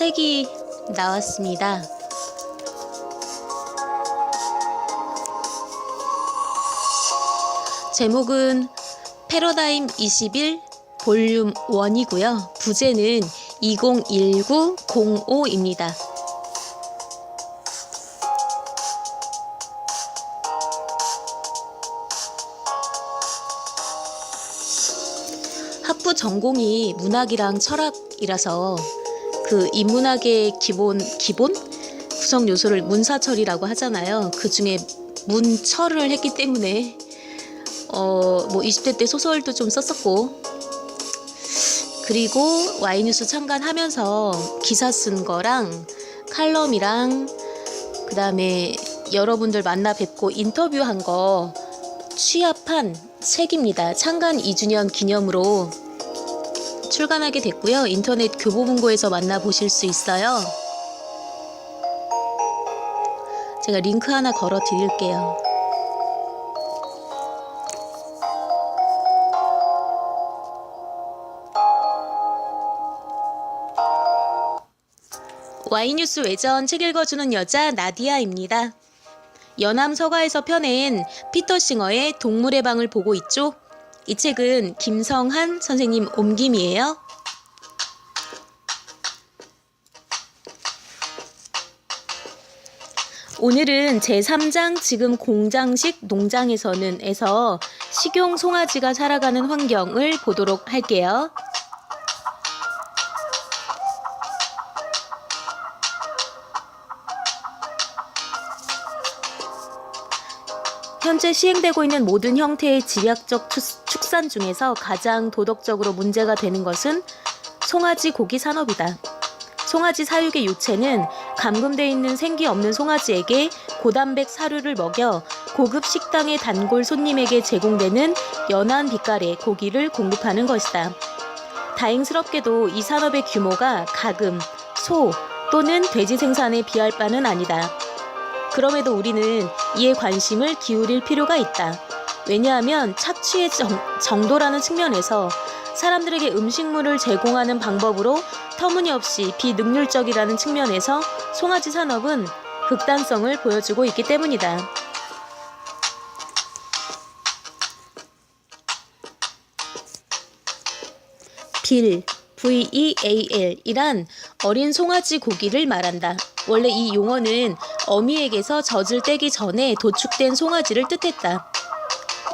책이 나왔습니다. 제목은 패러다임 21 볼륨 1이고요. 부제는 201905입니다. 학부 전공이 문학이랑 철학이라서 그 인문학의 기본 기본 구성 요소를 문사철이라고 하잖아요. 그 중에 문철을 했기 때문에 어 뭐 20대 때 소설도 좀 썼었고 그리고 와이뉴스 참관하면서 기사 쓴 거랑 칼럼이랑 그 다음에 여러분들 만나 뵙고 인터뷰한 거 취합한 책입니다. 창간 2주년 기념으로 출간하게 됐고요. 인터넷 교보문고에서 만나보실 수 있어요. 제가 링크 하나 걸어 드릴게요. 와이뉴스 외전 책 읽어주는 여자 나디아입니다. 연암 서가에서 펴낸 피터 싱어의 동물의 방을 보고 있죠. 이 책은 김성한 선생님 옮김이에요. 오늘은 제3장 지금 공장식 농장에서는 에서 식용 송아지가 살아가는 환경을 보도록 할게요. 현재 시행되고 있는 모든 형태의 집약적 투- 축산 중에서 가장 도덕적으로 문제가 되는 것은 송아지 고기 산업이다. 송아지 사육의 유체는 감금돼 있는 생기 없는 송아지에게 고단백 사료를 먹여 고급 식당의 단골 손님에게 제공되는 연한 빛깔의 고기를 공급하는 것이다. 다행스럽게도 이 산업의 규모가 가금, 소 또는 돼지 생산에 비할 바는 아니다. 그럼에도 우리는 이에 관심을 기울일 필요가 있다. 왜냐하면 착취의 정, 정도라는 측면에서 사람들에게 음식물을 제공하는 방법으로 터무니없이 비능률적이라는 측면에서 송아지 산업은 극단성을 보여주고 있기 때문이다. 빌, VEAL 이란 어린 송아지 고기를 말한다. 원래 이 용어는 어미에게서 젖을 떼기 전에 도축된 송아지를 뜻했다.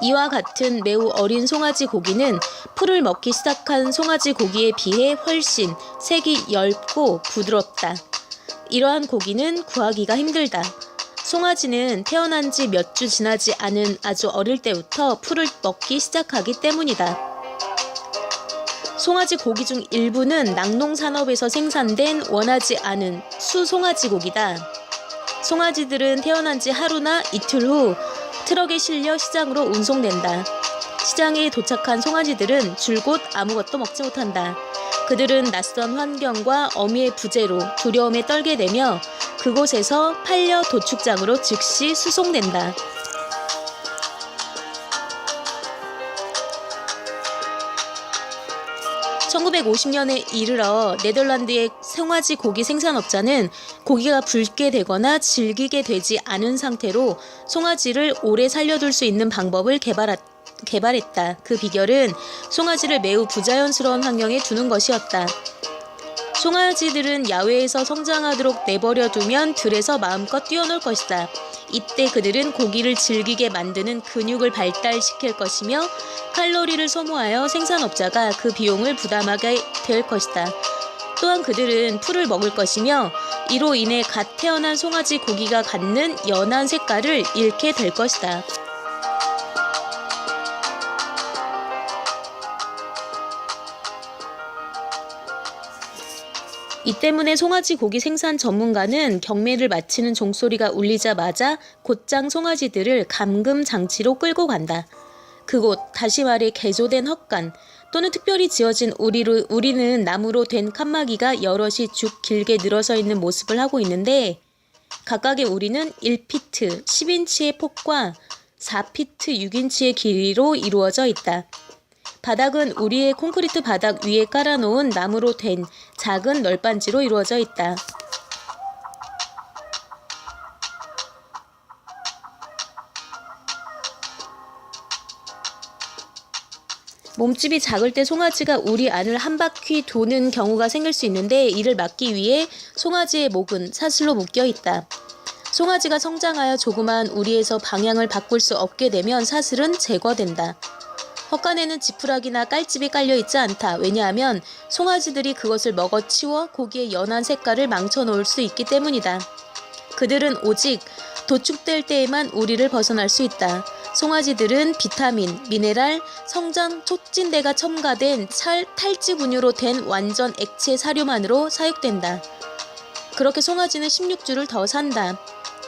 이와 같은 매우 어린 송아지 고기는 풀을 먹기 시작한 송아지 고기에 비해 훨씬 색이 엷고 부드럽다. 이러한 고기는 구하기가 힘들다. 송아지는 태어난 지 몇 주 지나지 않은 아주 어릴 때부터 풀을 먹기 시작하기 때문이다. 송아지 고기 중 일부는 낙농 산업에서 생산된 원하지 않은 수송아지 고기다. 송아지들은 태어난 지 하루나 이틀 후 트럭에 실려 시장으로 운송된다. 시장에 도착한 송아지들은 줄곧 아무것도 먹지 못한다. 그들은 낯선 환경과 어미의 부재로 두려움에 떨게 되며 그곳에서 팔려 도축장으로 즉시 수송된다. (1950년에) 이르러 네덜란드의 송아지 고기 생산업자는 고기가 붉게 되거나 질기게 되지 않은 상태로 송아지를 오래 살려둘 수 있는 방법을 개발하, 개발했다. 그 비결은 송아지를 매우 부자연스러운 환경에 두는 것이었다. 송아지들은 야외에서 성장하도록 내버려 두면 들에서 마음껏 뛰어놀 것이다. 이때 그들은 고기를 질기게 만드는 근육을 발달시킬 것이며 칼로리를 소모하여 생산업자가 그 비용을 부담하게 될 것이다. 또한 그들은 풀을 먹을 것이며 이로 인해 갓 태어난 송아지 고기가 갖는 연한 색깔을 잃게 될 것이다. 이 때문에 송아지 고기 생산 전문가는 경매를 마치는 종소리가 울리자마자 곧장 송아지들을 감금 장치로 끌고 간다. 그곳 다시 말해 개조된 헛간 또는 특별히 지어진 우리로, 우리는 나무로 된 칸막이가 여럿이 쭉 길게 늘어서 있는 모습을 하고 있는데 각각의 우리는 1피트 10인치의 폭과 4피트 6인치의 길이로 이루어져 있다. 바닥은 우리의 콘크리트 바닥 위에 깔아놓은 나무로 된 작은 널빤지로 이루어져 있다. 몸집이 작을 때 송아지가 우리 안을 한 바퀴 도는 경우가 생길 수 있는데 이를 막기 위해 송아지의 목은 사슬로 묶여 있다. 송아지가 성장하여 조그만 우리에서 방향을 바꿀 수 없게 되면 사슬은 제거된다. 헛간에는 지푸라기나 깔집이 깔려 있지 않다. 왜냐하면 송아지들이 그것을 먹어 치워 고기의 연한 색깔을 망쳐 놓을 수 있기 때문이다. 그들은 오직 도축될 때에만 우리를 벗어날 수 있다. 송아지들은 비타민, 미네랄, 성장 촉진대가 첨가된 찰, 탈지 분유로 된 완전 액체 사료만으로 사육된다. 그렇게 송아지는 16주를 더 산다.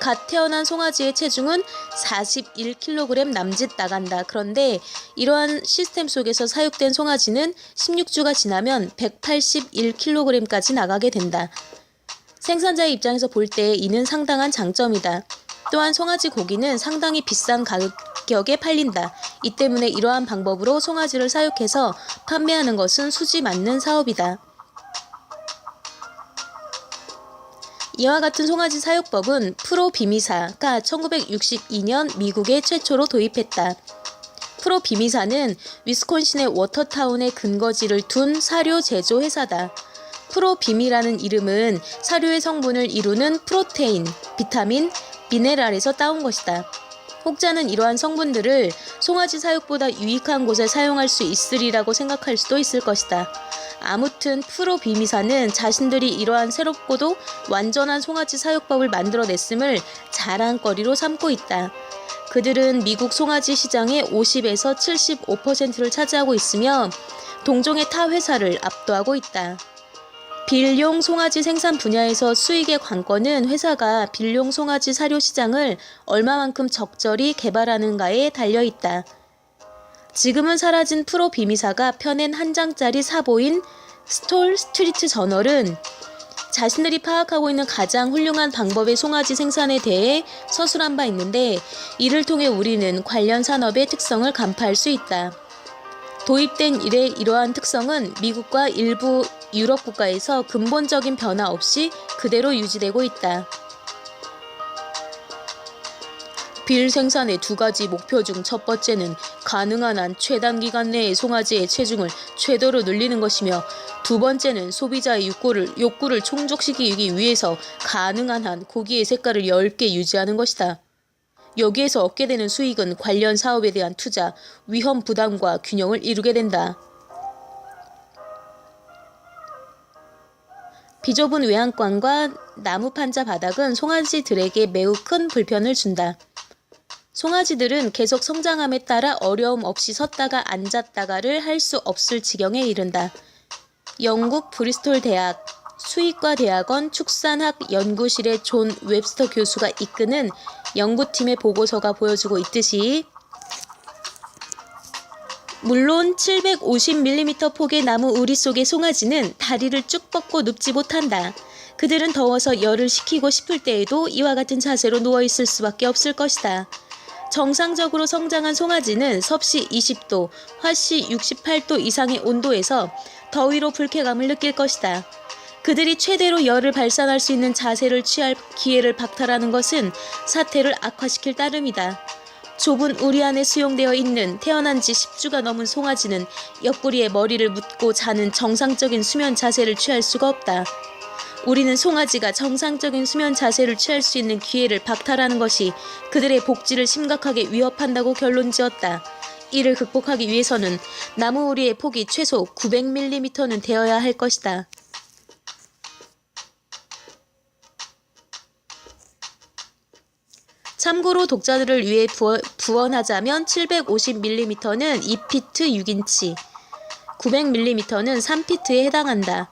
갓 태어난 송아지의 체중은 41kg 남짓 나간다. 그런데 이러한 시스템 속에서 사육된 송아지는 16주가 지나면 181kg까지 나가게 된다. 생산자의 입장에서 볼 때 이는 상당한 장점이다. 또한 송아지 고기는 상당히 비싼 가격에 팔린다. 이 때문에 이러한 방법으로 송아지를 사육해서 판매하는 것은 수지 맞는 사업이다. 이와 같은 송아지 사육법은 프로 비미사가 1962년 미국에 최초로 도입했다. 프로 비미사는 위스콘신의 워터타운에 근거지를 둔 사료 제조 회사다. 프로 비미라는 이름은 사료의 성분을 이루는 프로테인, 비타민, 미네랄에서 따온 것이다. 혹자는 이러한 성분들을 송아지 사육보다 유익한 곳에 사용할 수 있으리라고 생각할 수도 있을 것이다. 아무튼 프로 비미사는 자신들이 이러한 새롭고도 완전한 송아지 사육법을 만들어냈음을 자랑거리로 삼고 있다. 그들은 미국 송아지 시장의 50에서 75%를 차지하고 있으며 동종의 타 회사를 압도하고 있다. 빌용 송아지 생산 분야에서 수익의 관건은 회사가 빌용 송아지 사료 시장을 얼마만큼 적절히 개발하는가에 달려 있다. 지금은 사라진 프로 비미사가 펴낸 한 장짜리 사보인 스톨 스트리트 저널은 자신들이 파악하고 있는 가장 훌륭한 방법의 송아지 생산에 대해 서술한 바 있는데 이를 통해 우리는 관련 산업의 특성을 간파할 수 있다. 도입된 이래 이러한 특성은 미국과 일부 유럽 국가에서 근본적인 변화 없이 그대로 유지되고 있다. 빌 생산의 두 가지 목표 중 첫 번째는 가능한 한 최단 기간 내에 송아지의 체중을 최대로 늘리는 것이며 두 번째는 소비자의 욕구를, 욕구를 충족시키기 위해서 가능한 한 고기의 색깔을 엷게 유지하는 것이다. 여기에서 얻게 되는 수익은 관련 사업에 대한 투자, 위험 부담과 균형을 이루게 된다. 비좁은 외양간과 나무 판자 바닥은 송아지들에게 매우 큰 불편을 준다. 송아지들은 계속 성장함에 따라 어려움 없이 섰다가 앉았다가를 할 수 없을 지경에 이른다. 영국 브리스톨 대학 수의과 대학원 축산학 연구실의 존 웹스터 교수가 이끄는 연구팀의 보고서가 보여주고 있듯이 물론 750mm 폭의 나무 우리 속의 송아지는 다리를 쭉 뻗고 눕지 못한다. 그들은 더워서 열을 식히고 싶을 때에도 이와 같은 자세로 누워 있을 수밖에 없을 것이다. 정상적으로 성장한 송아지는 섭씨 20도, 화씨 68도 이상의 온도에서 더위로 불쾌감을 느낄 것이다. 그들이 최대로 열을 발산할 수 있는 자세를 취할 기회를 박탈하는 것은 사태를 악화시킬 따름이다. 좁은 우리 안에 수용되어 있는 태어난 지 10주가 넘은 송아지는 옆구리에 머리를 묻고 자는 정상적인 수면 자세를 취할 수가 없다. 우리는 송아지가 정상적인 수면 자세를 취할 수 있는 기회를 박탈하는 것이 그들의 복지를 심각하게 위협한다고 결론 지었다. 이를 극복하기 위해서는 나무 우리의 폭이 최소 900mm는 되어야 할 것이다. 참고로 독자들을 위해 부언하자면 750mm는 2피트 6인치, 900mm는 3피트에 해당한다.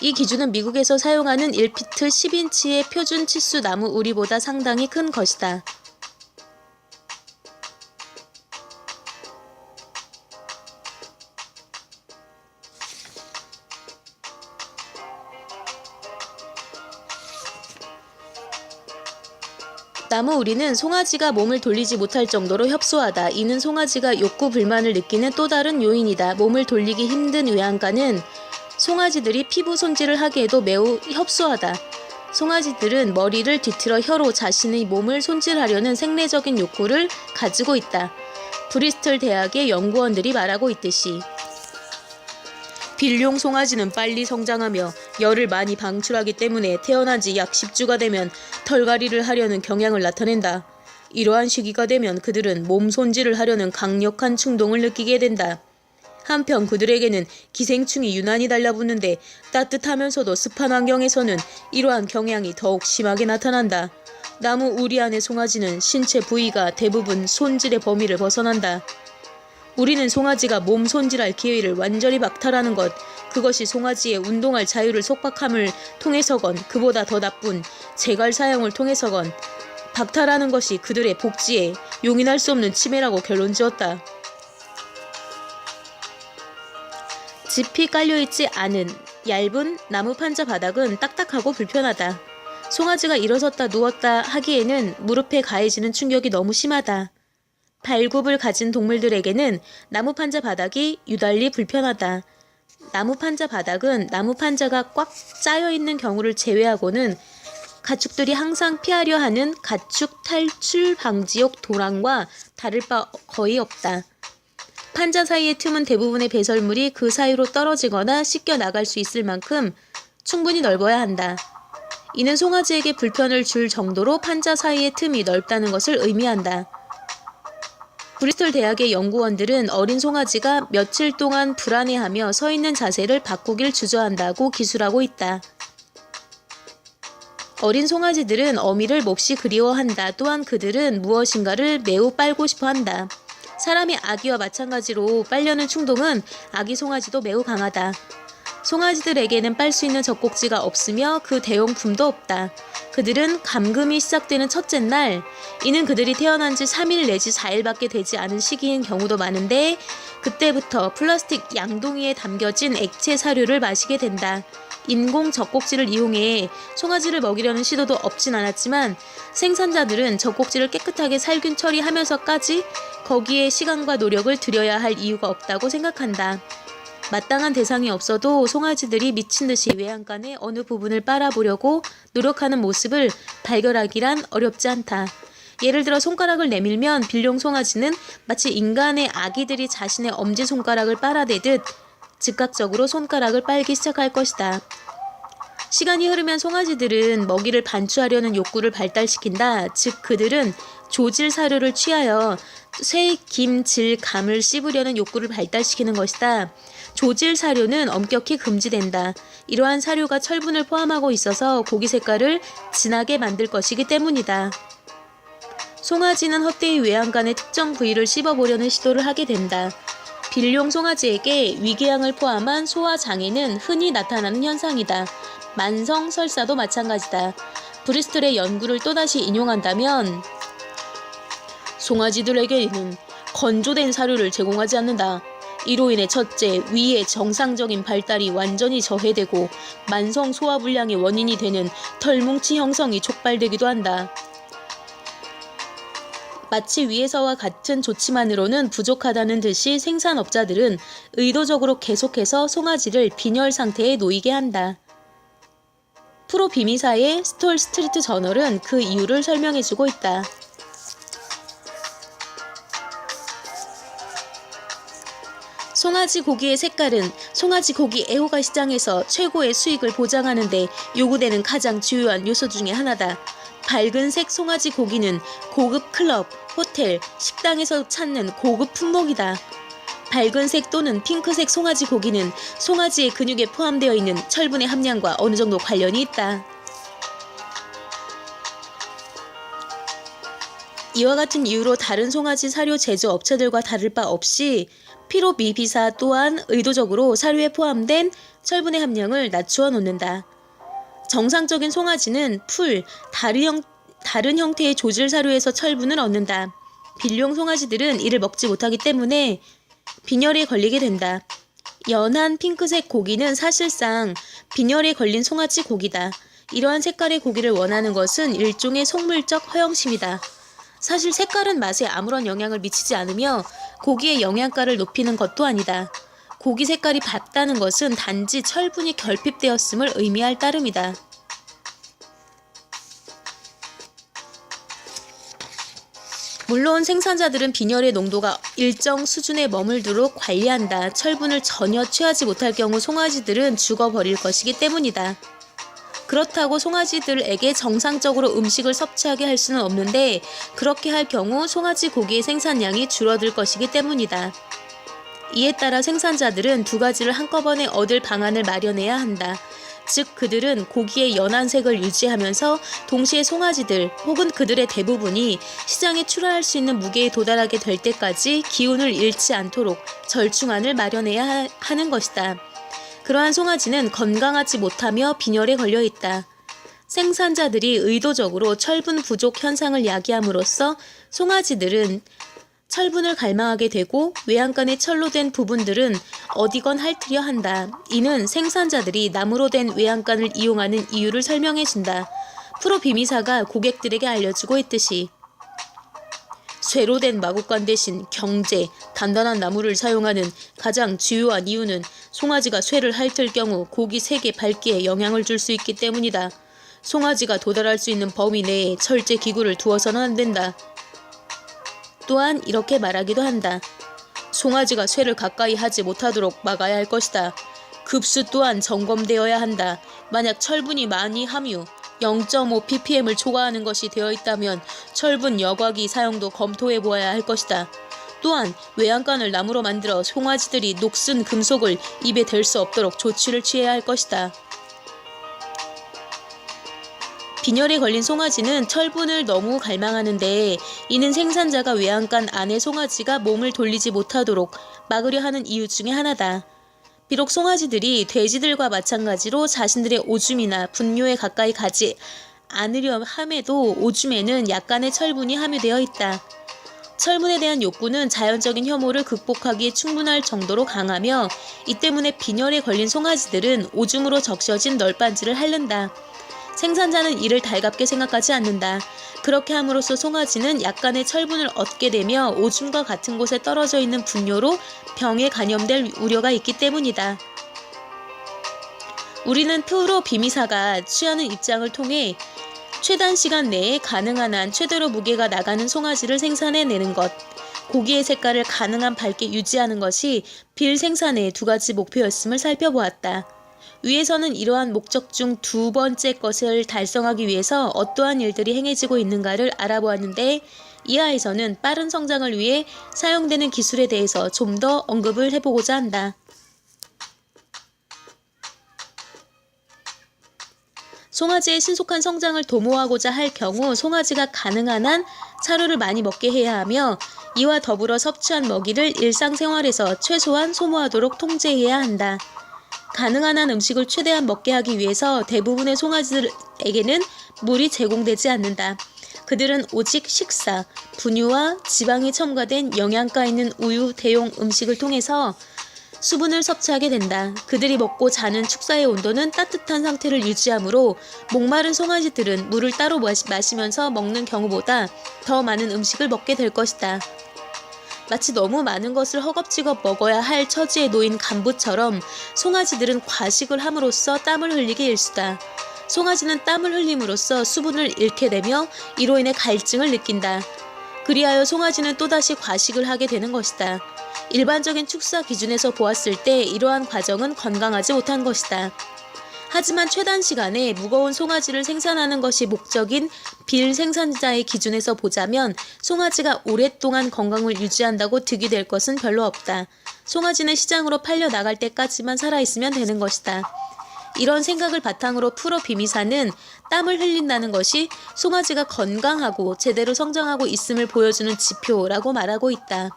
이 기준은 미국에서 사용하는 1피트 10인치의 표준 치수 나무 우리보다 상당히 큰 것이다. 우리는 송아지가 몸을 돌리지 못할 정도로 협소하다. 이는 송아지가 욕구 불만을 느끼는 또 다른 요인이다. 몸을 돌리기 힘든 외양간은 송아지들이 피부 손질을 하기에도 매우 협소하다. 송아지들은 머리를 뒤틀어 혀로 자신의 몸을 손질하려는 생리적인 욕구를 가지고 있다. 브리스톨 대학의 연구원들이 말하고 있듯이 빌룡 송아지는 빨리 성장하며 열을 많이 방출하기 때문에 태어난 지 약 10주가 되면 털갈이를 하려는 경향을 나타낸다. 이러한 시기가 되면 그들은 몸 손질을 하려는 강력한 충동을 느끼게 된다. 한편 그들에게는 기생충이 유난히 달라붙는데 따뜻하면서도 습한 환경에서는 이러한 경향이 더욱 심하게 나타난다. 나무 우리 안의 송아지는 신체 부위가 대부분 손질의 범위를 벗어난다. 우리는 송아지가 몸 손질할 기회를 완전히 박탈하는 것, 그것이 송아지의 운동할 자유를 속박함을 통해서건 그보다 더 나쁜 재갈 사용을 통해서건 박탈하는 것이 그들의 복지에 용인할 수 없는 침해라고 결론 지었다. 짚이 깔려있지 않은 얇은 나무 판자 바닥은 딱딱하고 불편하다. 송아지가 일어섰다 누웠다 하기에는 무릎에 가해지는 충격이 너무 심하다. 발굽을 가진 동물들에게는 나무 판자 바닥이 유달리 불편하다. 나무 판자 바닥은 나무 판자가 꽉 짜여 있는 경우를 제외하고는 가축들이 항상 피하려 하는 가축 탈출 방지용 도랑과 다를 바 거의 없다. 판자 사이의 틈은 대부분의 배설물이 그 사이로 떨어지거나 씻겨 나갈 수 있을 만큼 충분히 넓어야 한다. 이는 송아지에게 불편을 줄 정도로 판자 사이의 틈이 넓다는 것을 의미한다. 브리스톨 대학의 연구원들은 어린 송아지가 며칠 동안 불안해하며 서 있는 자세를 바꾸길 주저한다고 기술하고 있다. 어린 송아지들은 어미를 몹시 그리워한다. 또한 그들은 무엇인가를 매우 빨고 싶어 한다. 사람이 아기와 마찬가지로 빨려는 충동은 아기 송아지도 매우 강하다. 송아지들에게는 빨 수 있는 젖꼭지가 없으며 그 대용품도 없다. 그들은 감금이 시작되는 첫째 날, 이는 그들이 태어난 지 3일 내지 4일밖에 되지 않은 시기인 경우도 많은데, 그때부터 플라스틱 양동이에 담겨진 액체 사료를 마시게 된다. 인공 젖꼭지를 이용해 송아지를 먹이려는 시도도 없진 않았지만, 생산자들은 젖꼭지를 깨끗하게 살균 처리하면서까지 거기에 시간과 노력을 들여야 할 이유가 없다고 생각한다. 마땅한 대상이 없어도 송아지들이 미친 듯이 외양간의 어느 부분을 빨아보려고 노력하는 모습을 발견하기란 어렵지 않다. 예를 들어 손가락을 내밀면 빌룡 송아지는 마치 인간의 아기들이 자신의 엄지손가락을 빨아대듯 즉각적으로 손가락을 빨기 시작할 것이다. 시간이 흐르면 송아지들은 먹이를 반추하려는 욕구를 발달시킨다. 즉 그들은 조질 사료를 취하여 쇠, 김, 질, 감을 씹으려는 욕구를 발달시키는 것이다. 조질 사료는 엄격히 금지된다. 이러한 사료가 철분을 포함하고 있어서 고기 색깔을 진하게 만들 것이기 때문이다. 송아지는 헛되이 외양간의 특정 부위를 씹어보려는 시도를 하게 된다. 빌룡 송아지에게 위궤양을 포함한 소화 장애는 흔히 나타나는 현상이다. 만성 설사도 마찬가지다. 브리스톨의 연구를 또다시 인용한다면 송아지들에게는 건조된 사료를 제공하지 않는다. 이로 인해 첫째, 위의 정상적인 발달이 완전히 저해되고 만성 소화 불량의 원인이 되는 털뭉치 형성이 촉발되기도 한다. 마치 위에서와 같은 조치만으로는 부족하다는 듯이 생산업자들은 의도적으로 계속해서 송아지를 빈혈 상태에 놓이게 한다. 프로 비미사의 스톨 스트리트 저널은 그 이유를 설명해주고 있다. 송아지 고기의 색깔은 송아지 고기 애호가 시장에서 최고의 수익을 보장하는데 요구되는 가장 주요한 요소 중의 하나다. 밝은 색 송아지 고기는 고급 클럽, 호텔, 식당에서 찾는 고급 품목이다. 밝은색 또는 핑크색 송아지 고기는 송아지의 근육에 포함되어 있는 철분의 함량과 어느 정도 관련이 있다. 이와 같은 이유로 다른 송아지 사료 제조 업체들과 다를 바 없이 피로 미비사 또한 의도적으로 사료에 포함된 철분의 함량을 낮추어 놓는다. 정상적인 송아지는 풀, 다른, 형, 다른 형태의 조질 사료에서 철분을 얻는다. 빌룡 송아지들은 이를 먹지 못하기 때문에 빈혈에 걸리게 된다. 연한 핑크색 고기는 사실상 빈혈에 걸린 송아지 고기다. 이러한 색깔의 고기를 원하는 것은 일종의 속물적 허영심이다. 사실 색깔은 맛에 아무런 영향을 미치지 않으며 고기의 영양가를 높이는 것도 아니다. 고기 색깔이 밝다는 것은 단지 철분이 결핍되었음을 의미할 따름이다. 물론 생산자들은 빈혈의 농도가 일정 수준에 머물도록 관리한다. 철분을 전혀 취하지 못할 경우 송아지들은 죽어버릴 것이기 때문이다. 그렇다고 송아지들에게 정상적으로 음식을 섭취하게 할 수는 없는데 그렇게 할 경우 송아지 고기의 생산량이 줄어들 것이기 때문이다. 이에 따라 생산자들은 두 가지를 한꺼번에 얻을 방안을 마련해야 한다. 즉 그들은 고기의 연한 색을 유지하면서 동시에 송아지들 혹은 그들의 대부분이 시장에 출하할 수 있는 무게에 도달하게 될 때까지 기운을 잃지 않도록 절충안을 마련해야 하- 하는 것이다. 그러한 송아지는 건강하지 못하며 빈혈에 걸려 있다. 생산자들이 의도적으로 철분 부족 현상을 야기함으로써 송아지들은 철분을 갈망하게 되고 외양간에 철로 된 부분들은 어디건 핥으려 한다. 이는 생산자들이 나무로 된 외양간을 이용하는 이유를 설명해 준다. 프로 비미사가 고객들에게 알려주고 있듯이 쇠로 된 마구간 대신 경제, 단단한 나무를 사용하는 가장 주요한 이유는 송아지가 쇠를 핥을 경우 고기 색의 밝기에 영향을 줄 수 있기 때문이다. 송아지가 도달할 수 있는 범위 내에 철제 기구를 두어서는 안 된다. 또한 이렇게 말하기도 한다. 송아지가 쇠를 가까이 하지 못하도록 막아야 할 것이다. 급수 또한 점검되어야 한다. 만약 철분이 많이 함유 0.5 ppm을 초과하는 것이 되어 있다면 철분 여과기 사용도 검토해 보아야 할 것이다. 또한 외양간을 나무로 만들어 송아지들이 녹슨 금속을 입에 댈 수 없도록 조치를 취해야 할 것이다. 빈혈에 걸린 송아지는 철분을 너무 갈망하는데 이는 생산자가 외양간 안에 송아지가 몸을 돌리지 못하도록 막으려 하는 이유 중에 하나다. 비록 송아지들이 돼지들과 마찬가지로 자신들의 오줌이나 분뇨에 가까이 가지 않으려 함에도 오줌에는 약간의 철분이 함유되어 있다. 철분에 대한 욕구는 자연적인 혐오를 극복하기에 충분할 정도로 강하며 이 때문에 빈혈에 걸린 송아지들은 오줌으로 적셔진 널빤지를 핥는다. 생산자는 이를 달갑게 생각하지 않는다. 그렇게 함으로써 송아지는 약간의 철분을 얻게 되며 오줌과 같은 곳에 떨어져 있는 분뇨로 병에 감염될 우려가 있기 때문이다. 우리는 프로 비미사가 취하는 입장을 통해 최단 시간 내에 가능한 한 최대로 무게가 나가는 송아지를 생산해내는 것, 고기의 색깔을 가능한 밝게 유지하는 것이 빌 생산의 두 가지 목표였음을 살펴보았다. 위에서는 이러한 목적 중 두 번째 것을 달성하기 위해서 어떠한 일들이 행해지고 있는가를 알아보았는데 이하에서는 빠른 성장을 위해 사용되는 기술에 대해서 좀 더 언급을 해보고자 한다. 송아지의 신속한 성장을 도모하고자 할 경우 송아지가 가능한 한 사료를 많이 먹게 해야 하며 이와 더불어 섭취한 먹이를 일상생활에서 최소한 소모하도록 통제해야 한다. 가능한 한 음식을 최대한 먹게 하기 위해서 대부분의 송아지들에게는 물이 제공되지 않는다. 그들은 오직 식사, 분유와 지방이 첨가된 영양가 있는 우유, 대용 음식을 통해서 수분을 섭취하게 된다. 그들이 먹고 자는 축사의 온도는 따뜻한 상태를 유지하므로 목마른 송아지들은 물을 따로 마시- 마시면서 먹는 경우보다 더 많은 음식을 먹게 될 것이다. 마치 너무 많은 것을 허겁지겁 먹어야 할 처지에 놓인 간부처럼 송아지들은 과식을 함으로써 땀을 흘리게 일수다. 송아지는 땀을 흘림으로써 수분을 잃게 되며 이로 인해 갈증을 느낀다. 그리하여 송아지는 또다시 과식을 하게 되는 것이다. 일반적인 축사 기준에서 보았을 때 이러한 과정은 건강하지 못한 것이다. 하지만 최단 시간에 무거운 송아지를 생산하는 것이 목적인 빌 생산자의 기준에서 보자면 송아지가 오랫동안 건강을 유지한다고 득이 될 것은 별로 없다. 송아지는 시장으로 팔려 나갈 때까지만 살아있으면 되는 것이다. 이런 생각을 바탕으로 프로 비미사는 땀을 흘린다는 것이 송아지가 건강하고 제대로 성장하고 있음을 보여주는 지표라고 말하고 있다.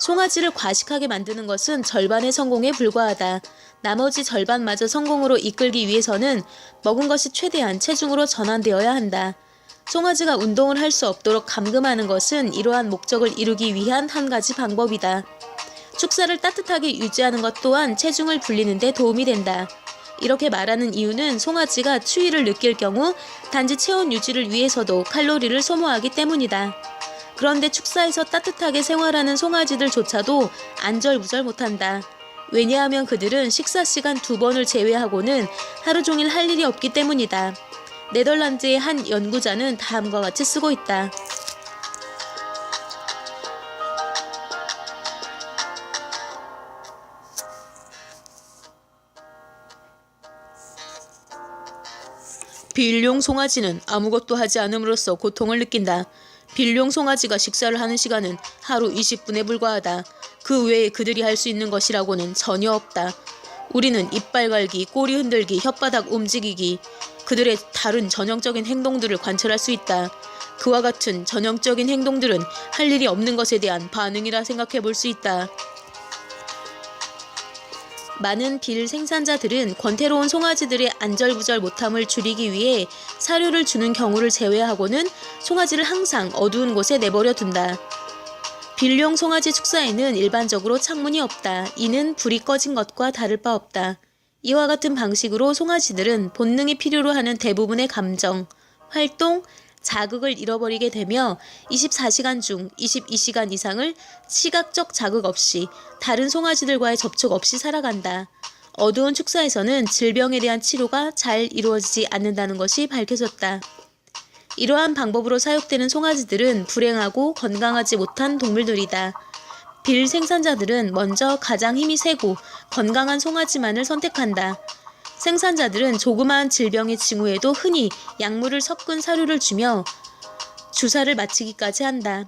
송아지를 과식하게 만드는 것은 절반의 성공에 불과하다. 나머지 절반마저 성공으로 이끌기 위해서는 먹은 것이 최대한 체중으로 전환되어야 한다. 송아지가 운동을 할 수 없도록 감금하는 것은 이러한 목적을 이루기 위한 한 가지 방법이다. 축사를 따뜻하게 유지하는 것 또한 체중을 불리는 데 도움이 된다. 이렇게 말하는 이유는 송아지가 추위를 느낄 경우 단지 체온 유지를 위해서도 칼로리를 소모하기 때문이다. 그런데 축사에서 따뜻하게 생활하는 송아지들조차도 안절부절 못한다. 왜냐하면 그들은 식사 시간 두 번을 제외하고는 하루 종일 할 일이 없기 때문이다. 네덜란드의 한 연구자는 다음과 같이 쓰고 있다. 빌룡 송아지는 아무것도 하지 않음으로써 고통을 느낀다. 빌룡 송아지가 식사를 하는 시간은 하루 20분에 불과하다. 그 외에 그들이 할 수 있는 것이라고는 전혀 없다. 우리는 이빨 갈기, 꼬리 흔들기, 혓바닥 움직이기, 그들의 다른 전형적인 행동들을 관찰할 수 있다. 그와 같은 전형적인 행동들은 할 일이 없는 것에 대한 반응이라 생각해 볼 수 있다. 많은 빌 생산자들은 권태로운 송아지들의 안절부절 못함을 줄이기 위해 사료를 주는 경우를 제외하고는 송아지를 항상 어두운 곳에 내버려 둔다. 빌용 송아지 축사에는 일반적으로 창문이 없다. 이는 불이 꺼진 것과 다를 바 없다. 이와 같은 방식으로 송아지들은 본능이 필요로 하는 대부분의 감정, 활동, 자극을 잃어버리게 되며 24시간 중 22시간 이상을 시각적 자극 없이 다른 송아지들과의 접촉 없이 살아간다. 어두운 축사에서는 질병에 대한 치료가 잘 이루어지지 않는다는 것이 밝혀졌다. 이러한 방법으로 사육되는 송아지들은 불행하고 건강하지 못한 동물들이다. 빌 생산자들은 먼저 가장 힘이 세고 건강한 송아지만을 선택한다. 생산자들은 조그마한 질병의 징후에도 흔히 약물을 섞은 사료를 주며 주사를 마치기까지 한다.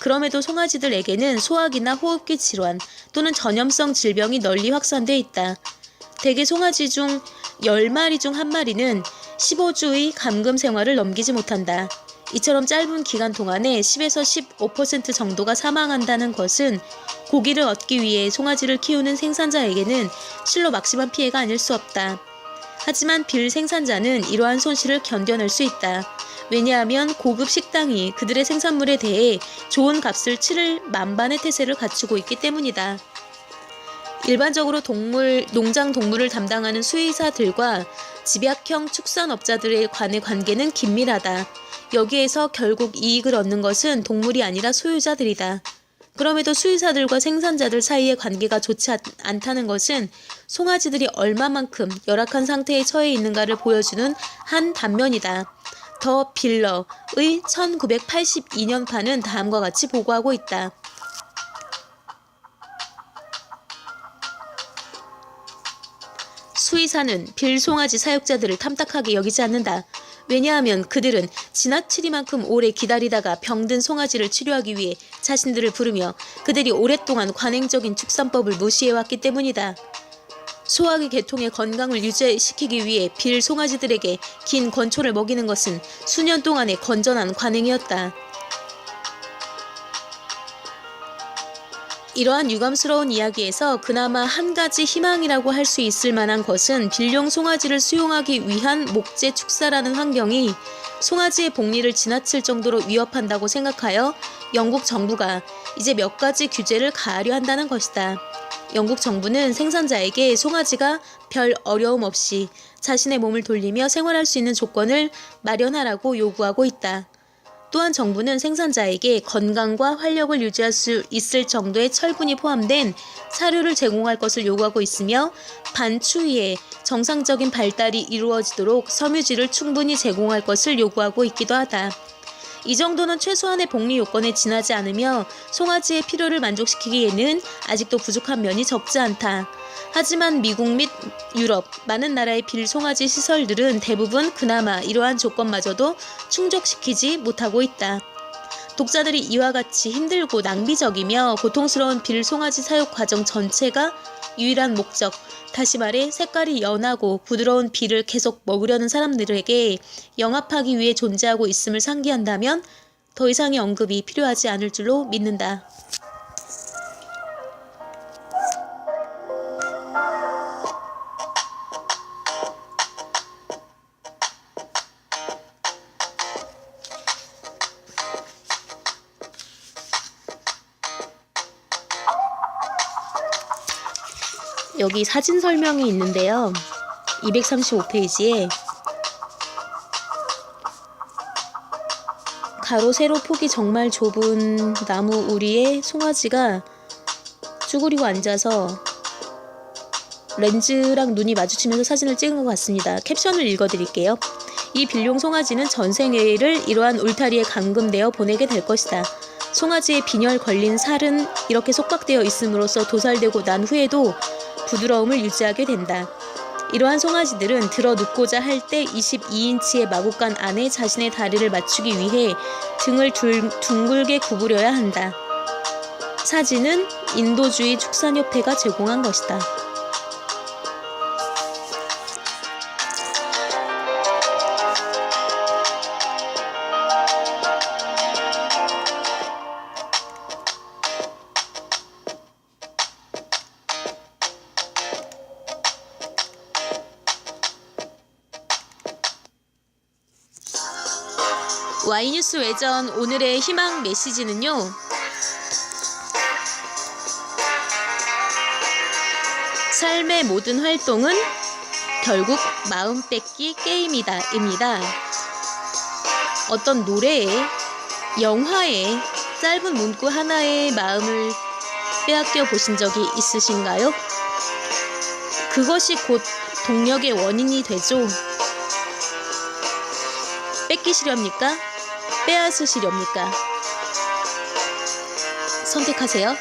그럼에도 송아지들에게는 소화기나 호흡기 질환 또는 전염성 질병이 널리 확산돼 있다. 대개 송아지 중 10마리 중 한 마리는 15주의 감금 생활을 넘기지 못한다. 이처럼 짧은 기간 동안에 10에서 15% 정도가 사망한다는 것은 고기를 얻기 위해 송아지를 키우는 생산자에게는 실로 막심한 피해가 아닐 수 없다. 하지만 빌 생산자는 이러한 손실을 견뎌낼 수 있다. 왜냐하면 고급 식당이 그들의 생산물에 대해 좋은 값을 치를 만반의 태세를 갖추고 있기 때문이다. 일반적으로 동물, 농장 동물을 담당하는 수의사들과 집약형 축산업자들의 간의 관계는 긴밀하다. 여기에서 결국 이익을 얻는 것은 동물이 아니라 소유자들이다. 그럼에도 수의사들과 생산자들 사이의 관계가 좋지 않다는 것은 송아지들이 얼마만큼 열악한 상태에 처해 있는가를 보여주는 한 단면이다. 더 빌러의 1982년판은 다음과 같이 보고하고 있다. 수의사는 빌 송아지 사육자들을 탐탁하게 여기지 않는다. 왜냐하면 그들은 지나치리만큼 오래 기다리다가 병든 송아지를 치료하기 위해 자신들을 부르며 그들이 오랫동안 관행적인 축산법을 무시해왔기 때문이다. 소화기 계통의 건강을 유지시키기 위해 빌 송아지들에게 긴 건초를 먹이는 것은 수년 동안의 건전한 관행이었다. 이러한 유감스러운 이야기에서 그나마 한 가지 희망이라고 할 수 있을 만한 것은 빌용 송아지를 수용하기 위한 목재 축사라는 환경이 송아지의 복리를 지나칠 정도로 위협한다고 생각하여 영국 정부가 이제 몇 가지 규제를 가하려 한다는 것이다. 영국 정부는 생산자에게 송아지가 별 어려움 없이 자신의 몸을 돌리며 생활할 수 있는 조건을 마련하라고 요구하고 있다. 또한 정부는 생산자에게 건강과 활력을 유지할 수 있을 정도의 철분이 포함된 사료를 제공할 것을 요구하고 있으며 반추위에 정상적인 발달이 이루어지도록 섬유질을 충분히 제공할 것을 요구하고 있기도 하다. 이 정도는 최소한의 복리 요건에 지나지 않으며 송아지의 필요를 만족시키기에는 아직도 부족한 면이 적지 않다. 하지만 미국 및 유럽 많은 나라의 빌송아지 시설들은 대부분 그나마 이러한 조건마저도 충족시키지 못하고 있다. 독자들이 이와 같이 힘들고 낭비적이며 고통스러운 빌송아지 사육 과정 전체가 유일한 목적, 다시 말해 색깔이 연하고 부드러운 빌을 계속 먹으려는 사람들에게 영합하기 위해 존재하고 있음을 상기한다면 더 이상의 언급이 필요하지 않을 줄로 믿는다. 여기 사진 설명이 있는데요. 235페이지에 가로 세로 폭이 정말 좁은 나무 우리에 송아지가 쭈그리고 앉아서 렌즈랑 눈이 마주치면서 사진을 찍은 것 같습니다. 캡션을 읽어드릴게요. 이 빌룡 송아지는 전생애를 이러한 울타리에 감금되어 보내게 될 것이다. 송아지의 빈혈 걸린 살은 이렇게 속박되어 있음으로써 도살되고 난 후에도 부드러움을 유지하게 된다. 이러한 송아지들은 들어 눕고자 할 때 22인치의 마구간 안에 자신의 다리를 맞추기 위해 등을 둘, 둥글게 구부려야 한다. 사진은 인도주의 축산협회가 제공한 것이다. 전 오늘의 희망 메시지는요. 삶의 모든 활동은 결국 마음 뺏기 게임이다. 입니다. 어떤 노래에, 영화에 짧은 문구 하나에 마음을 빼앗겨 보신 적이 있으신가요? 그것이 곧 동력의 원인이 되죠. 뺏기시렵니까? 빼앗으시렵니까? 선택하세요.